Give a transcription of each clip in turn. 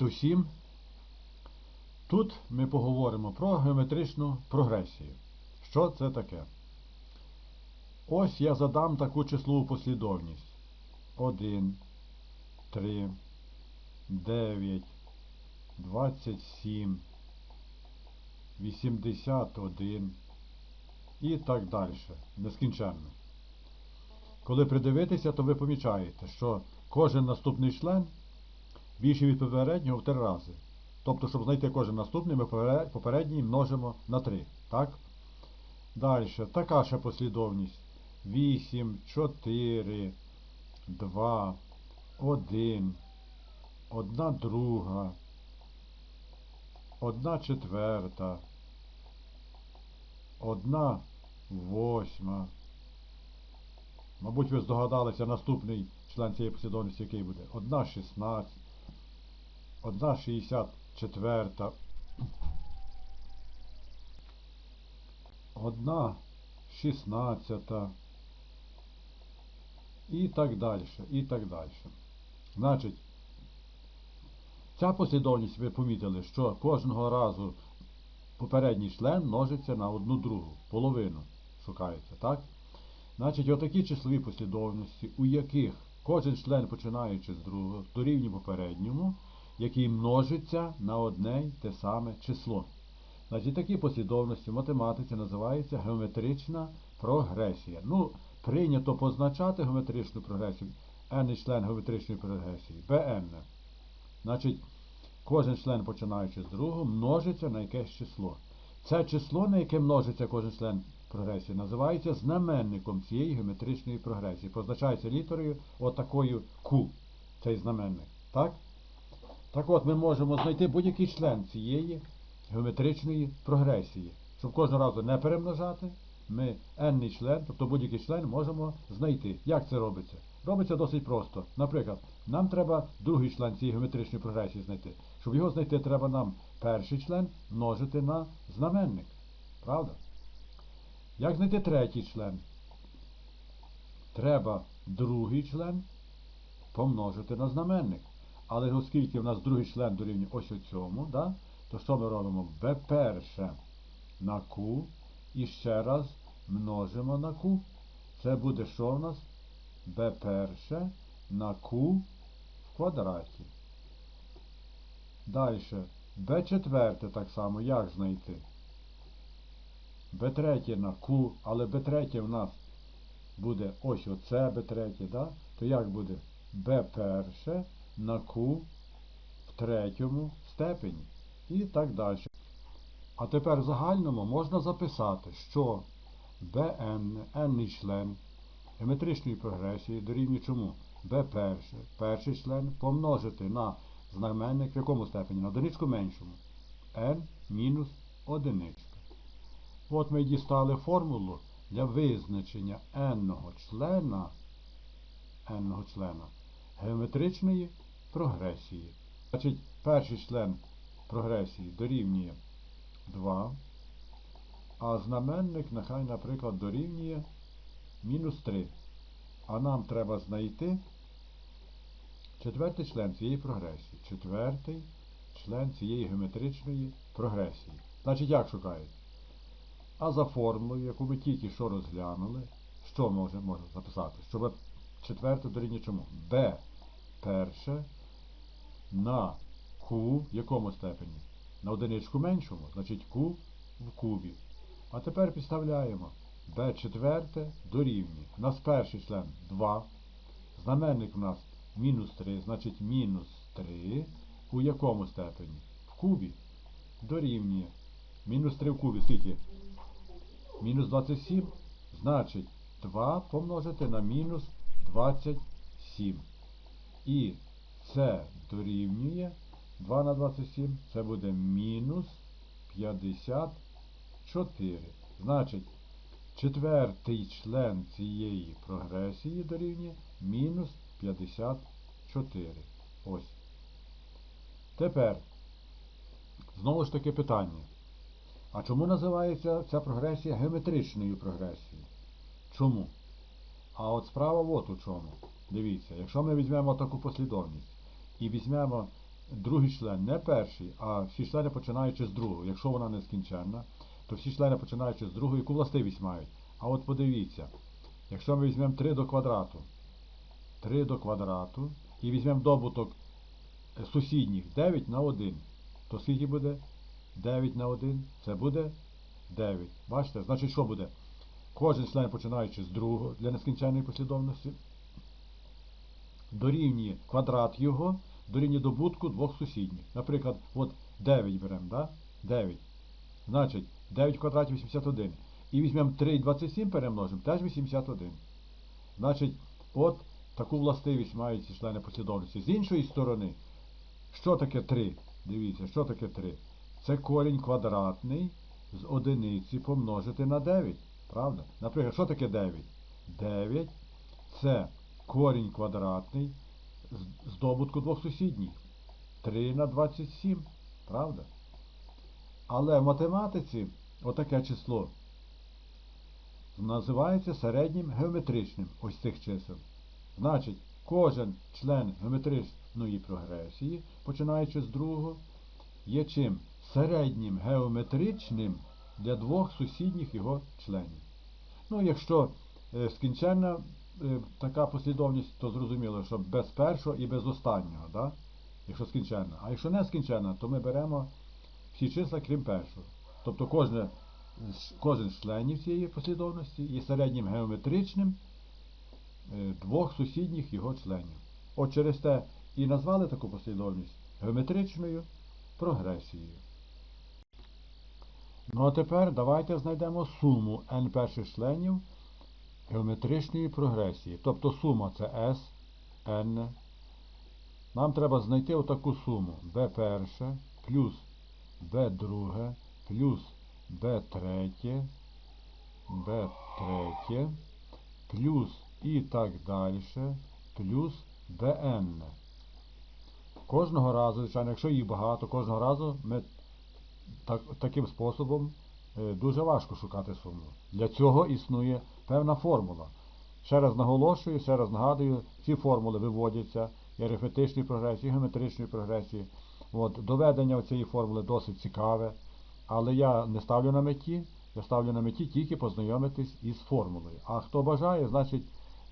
Привіт усім! Тут ми поговоримо про геометричну прогресію. Що це таке? Ось я задам таку числову послідовність. 1, 3, 9, 27, 81 і так далі. Нескінченно. Коли придивитися, то ви помічаєте, що кожен наступний член більше від попереднього в три рази. Тобто, щоб знайти кожен наступний, ми попередній множимо на 3. Так? Далі. Така ще послідовність. 8, 4, 2, 1, 1 друга, 1 четверта, 1 восьма. Мабуть, ви здогадалися наступний член цієї послідовності, який буде. 1 16, 1 64, 1 16 і так далі, і так далі. Значить, ця послідовність, ви помітили, що кожного разу попередній член множиться на одну другу, половину шукається, так? Значить, отакі числові послідовності, у яких кожен член, починаючи з другого, дорівнює попередньому, який множиться на одне й те саме число. Значить, такі послідовності в математиці називаються геометрична прогресія. Ну, прийнято позначати геометричну прогресію, n член геометричної прогресії, Bn. Значить, кожен член, починаючи з другого, множиться на якесь число. Це число, на яке множиться кожен член прогресії, називається знаменником цієї геометричної прогресії. Позначається літерою отакою Q, цей знаменник. Так? Так от, ми можемо знайти будь-який член цієї геометричної прогресії. Щоб кожного разу не перемножати, ми n член, тобто будь-який член можемо знайти. Як це робиться? Робиться досить просто. Наприклад, нам треба другий член цієї геометричної прогресії знайти. Щоб його знайти, треба нам перший член множити на знаменник. Правда? Як знайти третій член? Треба другий член помножити на знаменник. Але оскільки в нас другий член дорівнює ось у цьому, да, то що ми робимо? b перше на q і ще раз множимо на q. Це буде що в нас? b перше на q в квадраті. Далі. b четверте так само як знайти? b третє на q, але b третє в нас буде ось оце b третє, да? то як буде b перше на q в третьому степені і так далі. А тепер в загальному можна записати, що bn, n член геометричної прогресії дорівнює чому? b перше, перший член помножити на знаменник в якому степені? На одиничку меншому. n мінус одиничка. От ми дістали формулу для визначення n члена члена геометричної прогресії. Значить, перший член прогресії дорівнює 2, а знаменник нехай, наприклад, дорівнює мінус 3. А нам треба знайти четвертий член цієї прогресії. Четвертий член цієї геометричної прогресії. Значить, як шукають? А за формулою, яку ми тільки що розглянули, що може, можна записати? Щоб четверте дорівнює чому? b перше на q в якому степені? На одиничку меншому, значить q в кубі. А тепер підставляємо b четверте дорівнює. У нас перший член 2. Знаменник у нас мінус 3, значить мінус 3 у якому степені? В кубі дорівнює. Мінус 3 в кубі, скільки? Мінус 27, значить 2 помножити на мінус 27. І це дорівнює 2 на 27, це буде мінус 54. Значить, четвертий член цієї прогресії дорівнює мінус 54. Ось. Тепер, знову ж таки питання. А чому називається ця прогресія геометричною прогресією? Чому? А от справа от у чому. Дивіться, якщо ми візьмемо таку послідовність і візьмемо другий член, не перший, а всі члени починаючи з другого. Якщо вона нескінченна, то всі члени починаючи з другого, яку властивість мають. А от подивіться, якщо ми візьмемо 3 до квадрату, 3 до квадрату і візьмемо добуток сусідніх 9 на 1, то скільки буде? 9 на 1, це буде 9. Бачите? Значить, що буде? Кожен член, починаючи з другого для нескінченної послідовності, дорівнює квадрат його, дорівнює добутку двох сусідніх. Наприклад, от 9 беремо, да? 9. Значить, 9 в квадраті 81. І візьмемо 3 і 27 перемножимо, теж 81. Значить, от таку властивість мають ці члени послідовності. З іншої сторони, що таке 3? Дивіться, що таке 3? Це корінь квадратний з одиниці помножити на 9. Правда? Наприклад, що таке 9? 9 це корінь квадратний з- з двох сусідніх. 3 на 27. Правда? Але в математиці отаке число називається середнім геометричним ось цих чисел. Значить, кожен член геометричної прогресії, починаючи з другого, є чим? Середнім геометричним для двох сусідніх його членів. Ну, якщо е, скінченна така послідовність, то зрозуміло, що без першого і без останнього, да? якщо скінченна. А якщо не скінченна, то ми беремо всі числа, крім першого. Тобто кожне, кожен з членів цієї послідовності є середнім геометричним е, двох сусідніх його членів. От через те і назвали таку послідовність геометричною прогресією. Ну а тепер давайте знайдемо суму n перших членів геометричної прогресії. Тобто сума це S, n. Нам треба знайти отаку суму b перше плюс b друге плюс b третє, b третє, плюс і так далі, плюс bn. Кожного разу, звичайно, якщо їх багато, кожного разу ми так, таким способом е, дуже важко шукати суму. Для цього існує певна формула. Ще раз наголошую, ще раз нагадую, ці формули виводяться і арифметичної прогресії, і геометричної прогресії. От, доведення цієї формули досить цікаве, але я не ставлю на меті, я ставлю на меті тільки познайомитись із формулою. А хто бажає, значить,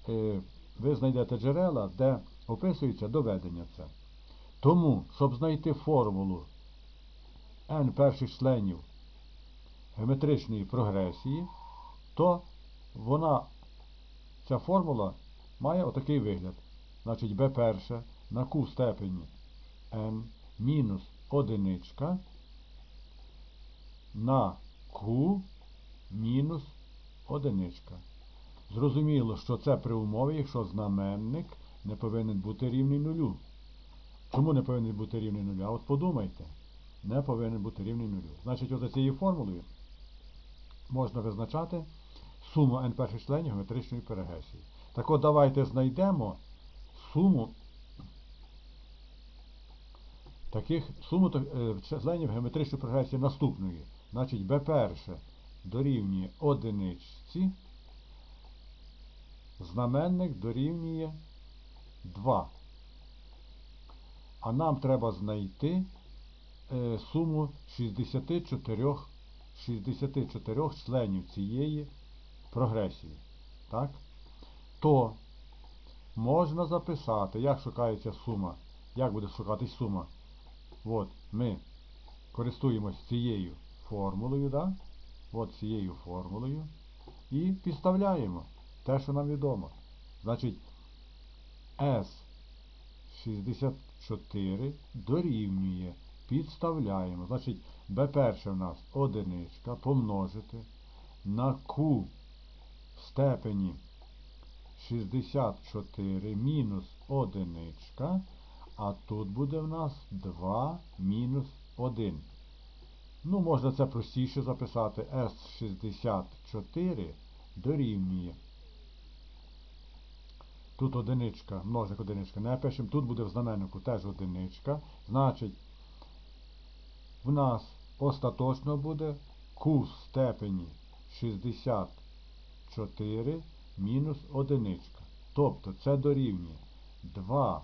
е, ви знайдете джерела, де описується доведення це. Тому, щоб знайти формулу n перших членів геометричної прогресії, то вона, ця формула має отакий вигляд. Значить, b перше на q степені n мінус одиничка на q мінус одиничка. Зрозуміло, що це при умові, якщо знаменник не повинен бути рівний нулю. Чому не повинен бути рівний нулю? А от подумайте, не повинен бути рівний нулю. Значить, от цією формулою можна визначати суму n перших членів геометричної перегресії. Так от давайте знайдемо суму таких суму е, членів геометричної прогресії наступної. Значить, b перше дорівнює одиничці, знаменник дорівнює 2. А нам треба знайти е, суму 64, 64 членів цієї прогресії. Так? То можна записати, як шукається сума, як буде шукатись сума. От, ми користуємось цією формулою, да? От цією формулою. І підставляємо те, що нам відомо. Значить, S64 дорівнює, підставляємо. Значить, B перше в нас одиничка помножити на Q степені 64 мінус одиничка, а тут буде в нас 2 мінус 1. Ну, можна це простіше записати. S64 дорівнює. Тут одиничка, множник одиничка не пишемо. Тут буде в знаменнику теж одиничка. Значить, в нас остаточно буде Q в степені 64 мінус одиничка. Тобто це дорівнює 2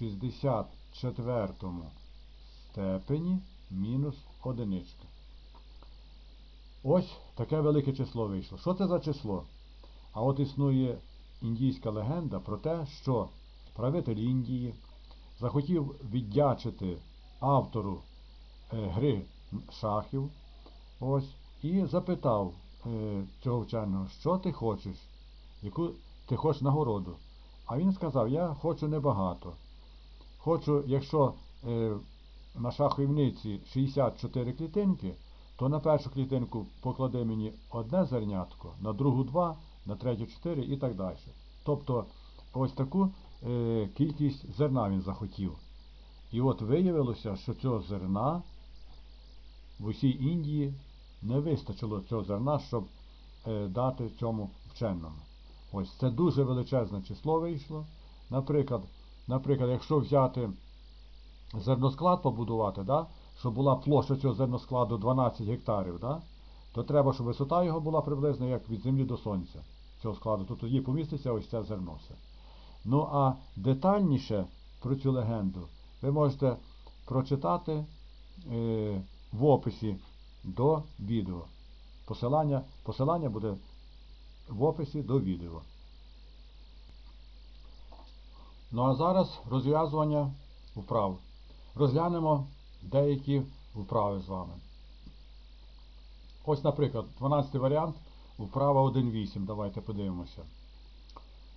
в четвертому степені мінус одиничка. Ось таке велике число вийшло. Що це за число? А от існує індійська легенда про те, що правитель Індії захотів віддячити автору е, гри шахів, ось, і запитав цього вченого, що ти хочеш, яку ти хочеш нагороду. А він сказав, я хочу небагато. Хочу, якщо е, на шахівниці 64 клітинки, то на першу клітинку поклади мені одне зернятко, на другу два, на третю чотири і так далі. Тобто ось таку е, кількість зерна він захотів. І от виявилося, що цього зерна в усій Індії не вистачило цього зерна, щоб е, дати цьому вченому. Ось це дуже величезне число вийшло. Наприклад, наприклад, якщо взяти зерносклад побудувати, да, щоб була площа цього зерноскладу 12 гектарів, да, то треба, щоб висота його була приблизно як від землі до сонця цього складу, то тоді поміститься ось це зерно. все. Ну а детальніше про цю легенду ви можете прочитати е, в описі до відео. Посилання, посилання буде в описі до відео. Ну а зараз розв'язування вправ. Розглянемо деякі вправи з вами. Ось, наприклад, 12 варіант, вправа 1.8. Давайте подивимося.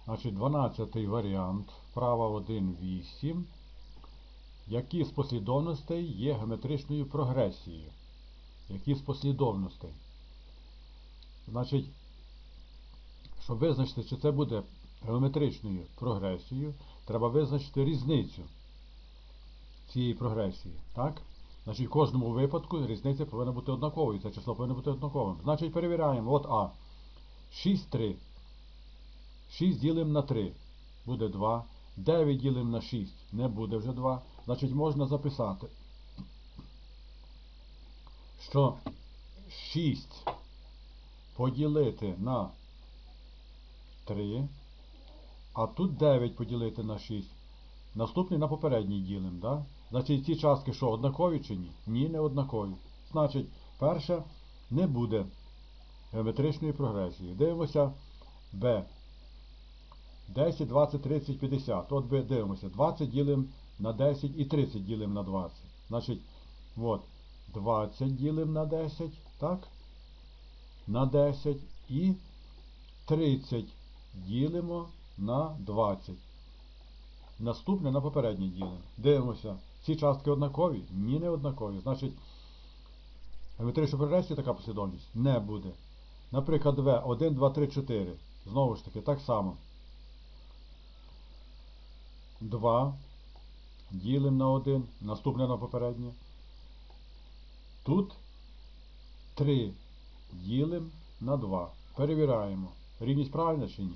Значить, 12 варіант, вправа 1.8. Які з послідовностей є геометричною прогресією? Які з послідовностей? Значить, щоб визначити, чи це буде геометричною прогресією, треба визначити різницю цієї прогресії. Так? Значить, в кожному випадку різниця повинна бути однаковою. Це число повинно бути однаковим. Значить, перевіряємо. От А. 6, 3. 6 ділимо на 3. Буде 2. 9 ділимо на 6. Не буде вже 2. Значить, можна записати, що 6 поділити на 3, а тут 9 поділити на 6. Наступний на попередній ділимо. Да? Значить, ці частки що, однакові чи ні? Ні, не однакові. Значить, перше не буде геометричної прогресії. Дивимося Б. 10, 20, 30, 50. От дивимося. 20 ділимо на 10 і 30 ділимо на 20. Значить, от, 20 ділимо на 10, так? На 10 і 30 ділимо на 20. Наступне на попереднє ділимо. Дивимося. Ці частки однакові? Ні, не однакові. Значить, геометрична прогресія така послідовність не буде. Наприклад, В 1, 2, 3, 4. Знову ж таки, так само. 2 ділимо на 1, наступне на попереднє. Тут 3 ділимо на 2. Перевіряємо. Рівність правильна чи ні?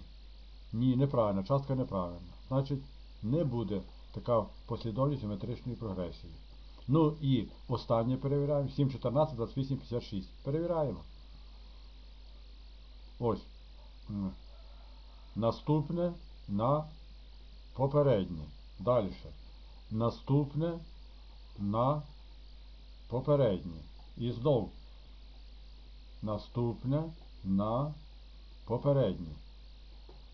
Ні, неправильна, частка неправильна. Значить, не буде така послідовність геометричної прогресії. Ну і останнє перевіряємо. 7, 14, 28, 56. Перевіряємо. Ось. Наступне на попереднє. Далі. Наступне на попереднє. І знову. Наступне на попереднє.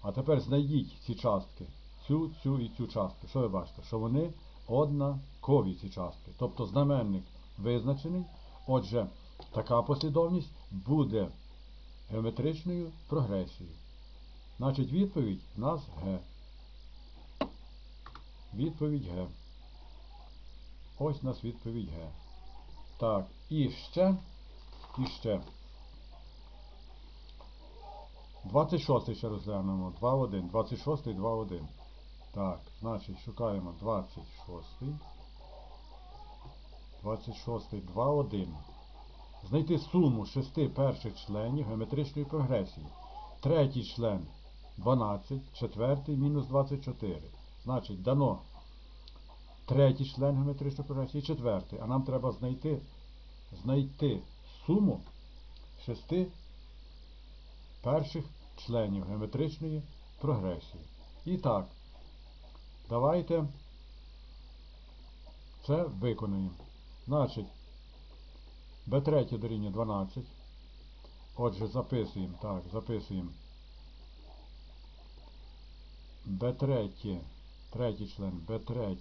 А тепер знайдіть ці частки. Цю, цю і цю частку. Що ви бачите? Що вони однакові ці частки. Тобто знаменник визначений. Отже, така послідовність буде геометричною прогресією. Значить, відповідь у нас Г. Відповідь Г. Ось у нас відповідь Г. Так, і ще, і ще. 26 ще розглянемо. 2 в 1. 26 2 в 1. Так, значить, шукаємо 26. 26 2 в 1. Знайти суму шести перших членів геометричної прогресії. Третій член 12, четвертий мінус 24. Значить, дано третій член геометричної прогресії, і четвертий. А нам треба знайти, знайти суму шести перших членів геометричної прогресії. І так, давайте Це виконуємо. Значить, b3 дорівнює 12. Отже, записуємо. Так, записуємо. b3, третій член b3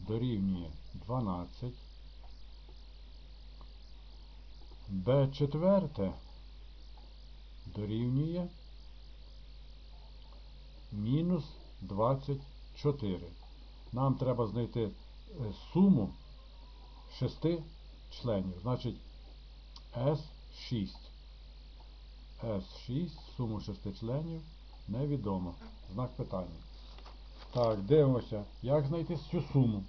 дорівнює 12. b4 дорівнює мінус 24. Нам треба знайти е, суму шести членів. Значить S6. S6, суму шести членів невідомо. Знак питання. Так, дивимося, як знайти цю суму.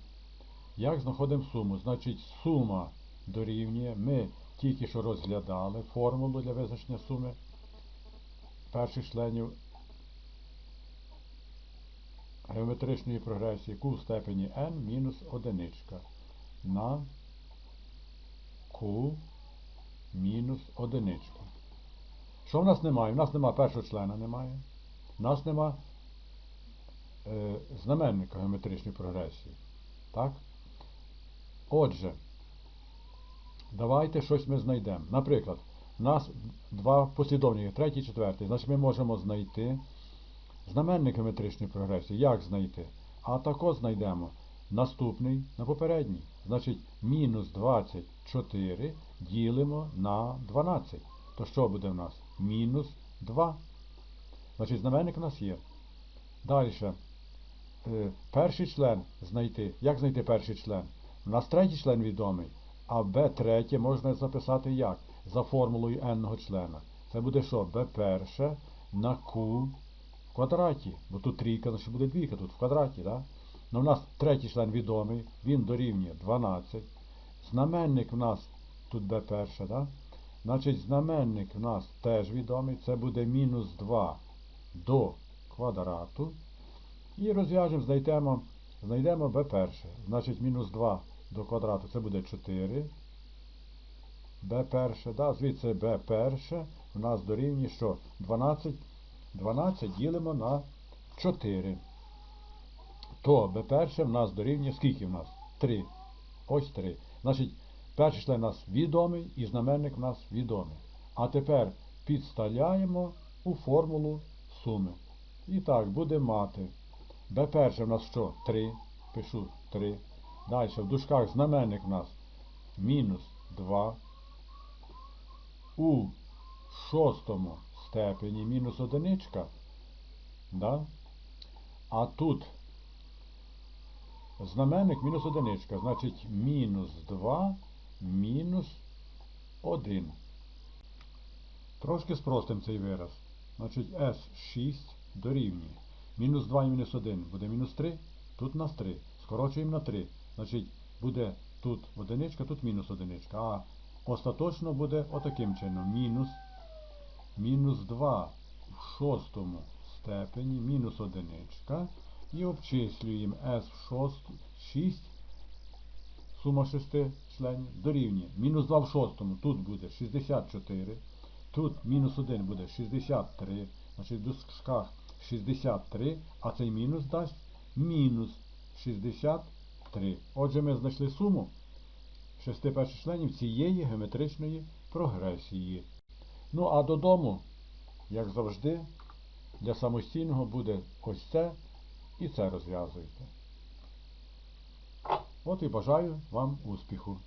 Як знаходимо суму? Значить, сума дорівнює. Ми тільки що розглядали формулу для визначення суми перших членів геометричної прогресії q в степені n мінус одиничка на q мінус одиничка. Що в нас немає? У нас немає першого члена немає. У нас нема е, знаменника геометричної прогресії. Так? Отже, давайте щось ми знайдемо. Наприклад, у нас два послідовники, третій і четвертий. Значить, ми можемо знайти знаменник геометричної прогресії. Як знайти? А також знайдемо наступний на попередній. Значить, мінус 24 ділимо на 12. То що буде в нас? Мінус 2. Значить, знаменник у нас є. Далі. Е, перший член знайти. Як знайти перший член? У нас третій член відомий, а b третє можна записати як? За формулою n члена. Це буде що? b перше на q в квадраті. Бо тут трійка, значить буде двійка тут в квадраті. Да? Ну, у нас третій член відомий, він дорівнює 12. Знаменник у нас тут b перше, да? Значить, знаменник у нас теж відомий. Це буде мінус 2 до квадрату. І розв'яжемо, знайдемо, знайдемо b перше. Значить, мінус 2 до квадрату це буде 4. b перше, да? звідси b перше у нас дорівнює що? 12. 12 ділимо на 4. То b перше в нас дорівнює скільки в нас? 3. Ось 3. Значить, перший член у нас відомий і знаменник у нас відомий. А тепер підставляємо у формулу суми. І так, будемо мати. B перше в нас що? 3. Пишу 3. Далі в дужках знаменник у нас мінус 2. У шостому степені мінус одиничка. Да? А тут знаменник мінус одиничка. Значить мінус 2 мінус 1. Трошки спростимо цей вираз. Значить S6 дорівнює. Мінус 2 і мінус 1 буде мінус 3. Тут нас 3. Скорочуємо на 3. Значить, буде тут одиничка, тут мінус одиничка. А остаточно буде отаким чином. Мінус мінус 2 в шостому степені, мінус одиничка. І обчислюємо s в 6, сума 6 членів, дорівнює. Мінус 2 в шостому, тут буде 64. Тут мінус 1 буде 63. Значить, в дужках 63, а цей мінус дасть мінус 63. Отже, ми знайшли суму шести перших членів цієї геометричної прогресії. Ну, а додому, як завжди, для самостійного буде ось це і це розв'язуєте. От і бажаю вам успіху.